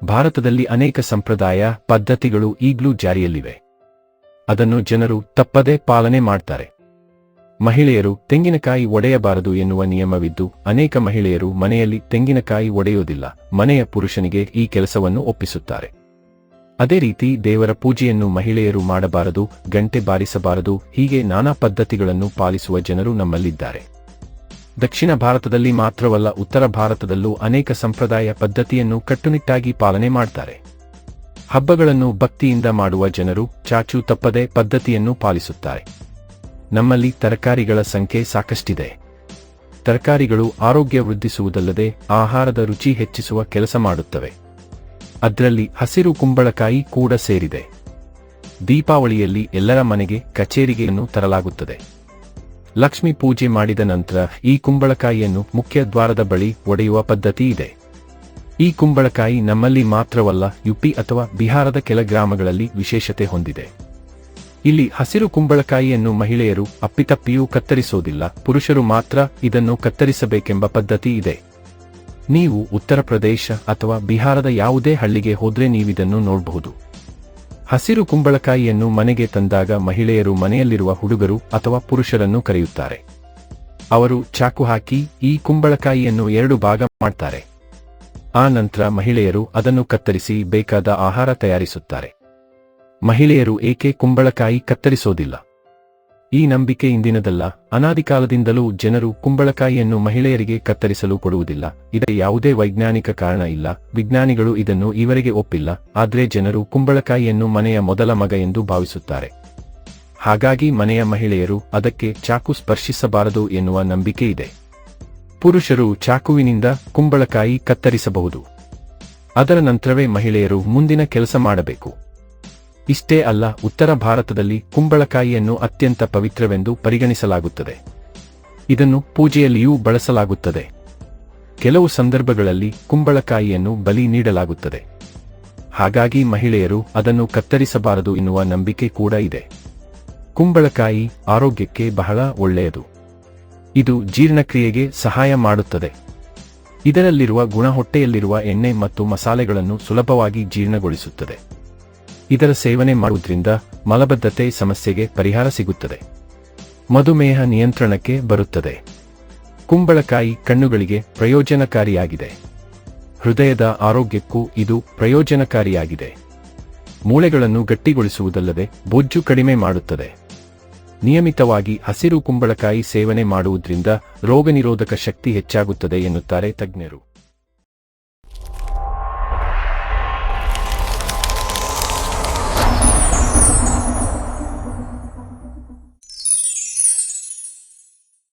ಭಾರತದಲ್ಲಿ ಅನೇಕ ಸಂಪ್ರದಾಯ, ಪದ್ಧತಿಗಳು ಈಗಲೂ ಜಾರಿಯಲ್ಲಿವೆ. ಅದನ್ನು ಜನರು ತಪ್ಪದೇ ಪಾಲನೆ ಮಾಡ್ತಾರೆ. ಮಹಿಳೆಯರು ತೆಂಗಿನಕಾಯಿ ಒಡೆಯಬಾರದು ಎನ್ನುವ ನಿಯಮವಿದ್ದು, ಅನೇಕ ಮಹಿಳೆಯರು ಮನೆಯಲ್ಲಿ ತೆಂಗಿನಕಾಯಿ ಒಡೆಯುವುದಿಲ್ಲ ಮನೆಯ ಪುರುಷನಿಗೆ ಈ ಕೆಲಸವನ್ನು ಒಪ್ಪಿಸುತ್ತಾರೆ. ಅದೇ ರೀತಿ ದೇವರ ಪೂಜೆಯನ್ನು ಮಹಿಳೆಯರು ಮಾಡಬಾರದು, ಗಂಟೆ ಬಾರಿಸಬಾರದು, ಹೀಗೆ ನಾನಾ ಪದ್ಧತಿಗಳನ್ನು ಪಾಲಿಸುವ ಜನರು ನಮ್ಮಲ್ಲಿದ್ದಾರೆ. ದಕ್ಷಿಣ ಭಾರತದಲ್ಲಿ ಮಾತ್ರವಲ್ಲ ಉತ್ತರ ಭಾರತದಲ್ಲೂ ಅನೇಕ ಸಂಪ್ರದಾಯ ಪದ್ಧತಿಯನ್ನು ಕಟ್ಟುನಿಟ್ಟಾಗಿ ಪಾಲನೆ ಮಾಡ್ತಾರೆ. ಹಬ್ಬಗಳನ್ನು ಭಕ್ತಿಯಿಂದ ಮಾಡುವ ಜನರು ಚಾಚು ತಪ್ಪದೆ ಪದ್ಧತಿಯನ್ನು ಪಾಲಿಸುತ್ತಾರೆ. ನಮ್ಮಲ್ಲಿ ತರಕಾರಿಗಳ ಸಂಖ್ಯೆ ಸಾಕಷ್ಟಿದೆ. ತರಕಾರಿಗಳು ಆರೋಗ್ಯ ವೃದ್ಧಿಸುವುದಲ್ಲದೆ ಆಹಾರದ ರುಚಿ ಹೆಚ್ಚಿಸುವ ಕೆಲಸ ಮಾಡುತ್ತವೆ. ಅದರಲ್ಲಿ ಹಸಿರು ಕುಂಬಳಕಾಯಿ ಕೂಡ ಸೇರಿದೆ. ದೀಪಾವಳಿಯಲ್ಲಿ ಎಲ್ಲರ ಮನೆಗೆ ಕಚೇರಿಗೆಯನ್ನು ತರಲಾಗುತ್ತದೆ. ಲಕ್ಷ್ಮಿ ಪೂಜೆ ಮಾಡಿದ ನಂತರ ಈ ಕುಂಬಳಕಾಯಿಯನ್ನು ಮುಖ್ಯ ದ್ವಾರದ ಬಳಿ ಒಡೆಯುವ ಪದ್ಧತಿ ಇದೆ. ಈ ಕುಂಬಳಕಾಯಿ ನಮ್ಮಲ್ಲಿ ಮಾತ್ರವಲ್ಲ ಯುಪಿ ಅಥವಾ ಬಿಹಾರದ ಕೆಲ ಗ್ರಾಮಗಳಲ್ಲಿ ವಿಶೇಷತೆ ಹೊಂದಿದೆ. ಇಲ್ಲಿ ಹಸಿರು ಕುಂಬಳಕಾಯಿಯನ್ನು ಮಹಿಳೆಯರು ಅಪ್ಪಿತಪ್ಪಿಯೂ ಕತ್ತರಿಸೋದಿಲ್ಲ, ಪುರುಷರು ಮಾತ್ರ ಇದನ್ನು ಕತ್ತರಿಸಬೇಕೆಂಬ ಪದ್ಧತಿ ಇದೆ. ನೀವು ಉತ್ತರ ಪ್ರದೇಶ ಅಥವಾ ಬಿಹಾರದ ಯಾವುದೇ ಹಳ್ಳಿಗೆ ಹೋದ್ರೆ ನೀವಿದನ್ನು ನೋಡಬಹುದು. ಹಸಿರು ಕುಂಬಳಕಾಯಿಯನ್ನು ಮನೆಗೆ ತಂದಾಗ ಮಹಿಳೆಯರು ಮನೆಯಲ್ಲಿರುವ ಹುಡುಗರು ಅಥವಾ ಪುರುಷರನ್ನು ಕರೆಯುತ್ತಾರೆ. ಅವರು ಚಾಕು ಹಾಕಿ ಈ ಕುಂಬಳಕಾಯಿಯನ್ನು ಎರಡು ಭಾಗ ಮಾಡ್ತಾರೆ. ಆ ನಂತರ ಮಹಿಳೆಯರು ಅದನ್ನು ಕತ್ತರಿಸಿ ಬೇಕಾದ ಆಹಾರ ತಯಾರಿಸುತ್ತಾರೆ. ಮಹಿಳೆಯರು ಏಕೆ ಕುಂಬಳಕಾಯಿ ಕತ್ತರಿಸೋದಿಲ್ಲ? ಈ ನಂಬಿಕೆ ಇಂದಿನದಲ್ಲ. ಅನಾದಿಕಾಲದಿಂದಲೂ ಜನರು ಕುಂಬಳಕಾಯಿಯನ್ನು ಮಹಿಳೆಯರಿಗೆ ಕತ್ತರಿಸಲು ಕೊಡುವುದಿಲ್ಲ. ಇದಕ್ಕೆ ಯಾವುದೇ ವೈಜ್ಞಾನಿಕ ಕಾರಣ ಇಲ್ಲ. ವಿಜ್ಞಾನಿಗಳು ಇದನ್ನು ಈವರೆಗೆ ಒಪ್ಪಿಲ್ಲ. ಆದ್ರೆ ಜನರು ಕುಂಬಳಕಾಯಿಯನ್ನು ಮನೆಯ ಮೊದಲ ಮಗ ಎಂದು ಭಾವಿಸುತ್ತಾರೆ. ಹಾಗಾಗಿ ಮನೆಯ ಮಹಿಳೆಯರು ಅದಕ್ಕೆ ಚಾಕು ಸ್ಪರ್ಶಿಸಬಾರದು ಎನ್ನುವ ನಂಬಿಕೆ ಇದೆ. ಪುರುಷರು ಚಾಕುವಿನಿಂದ ಕುಂಬಳಕಾಯಿ ಕತ್ತರಿಸಬಹುದು. ಅದರ ನಂತರವೇ ಮಹಿಳೆಯರು ಮುಂದಿನ ಕೆಲಸ ಮಾಡಬೇಕು. ಇಷ್ಟೇ ಅಲ್ಲ, ಉತ್ತರ ಭಾರತದಲ್ಲಿ ಕುಂಬಳಕಾಯಿಯನ್ನು ಅತ್ಯಂತ ಪವಿತ್ರವೆಂದು ಪರಿಗಣಿಸಲಾಗುತ್ತದೆ. ಇದನ್ನು ಪೂಜೆಯಲ್ಲಿಯೂ ಬಳಸಲಾಗುತ್ತದೆ. ಕೆಲವು ಸಂದರ್ಭಗಳಲ್ಲಿ ಕುಂಬಳಕಾಯಿಯನ್ನು ಬಲಿ ನೀಡಲಾಗುತ್ತದೆ. ಹಾಗಾಗಿ ಮಹಿಳೆಯರು ಅದನ್ನು ಕತ್ತರಿಸಬಾರದು ಎನ್ನುವ ನಂಬಿಕೆ ಕೂಡ ಇದೆ. ಕುಂಬಳಕಾಯಿ ಆರೋಗ್ಯಕ್ಕೆ ಬಹಳ ಒಳ್ಳೆಯದು. ಇದು ಜೀರ್ಣಕ್ರಿಯೆಗೆ ಸಹಾಯ ಮಾಡುತ್ತದೆ. ಇದರಲ್ಲಿರುವ ಗುಣ ಹೊಟ್ಟೆಯಲ್ಲಿರುವ ಎಣ್ಣೆ ಮತ್ತು ಮಸಾಲೆಗಳನ್ನು ಸುಲಭವಾಗಿ ಜೀರ್ಣಗೊಳಿಸುತ್ತದೆ. ಇದರ ಸೇವನೆ ಮಾಡುವುದರಿಂದ ಮಲಬದ್ಧತೆ ಸಮಸ್ಯೆಗೆ ಪರಿಹಾರ ಸಿಗುತ್ತದೆ. ಮಧುಮೇಹ ನಿಯಂತ್ರಣಕ್ಕೆ ಬರುತ್ತದೆ. ಕುಂಬಳಕಾಯಿ ಕಣ್ಣುಗಳಿಗೆ ಪ್ರಯೋಜನಕಾರಿಯಾಗಿದೆ. ಹೃದಯದ ಆರೋಗ್ಯಕ್ಕೂ ಇದು ಪ್ರಯೋಜನಕಾರಿಯಾಗಿದೆ. ಮೂಳೆಗಳನ್ನು ಗಟ್ಟಿಗೊಳಿಸುವುದಲ್ಲದೆ ಬೊಜ್ಜು ಕಡಿಮೆ ಮಾಡುತ್ತದೆ. ನಿಯಮಿತವಾಗಿ ಹಸಿರು ಕುಂಬಳಕಾಯಿ ಸೇವನೆ ಮಾಡುವುದರಿಂದ ರೋಗನಿರೋಧಕ ಶಕ್ತಿ ಹೆಚ್ಚಾಗುತ್ತದೆ ಎನ್ನುತ್ತಾರೆ ತಜ್ಞರು.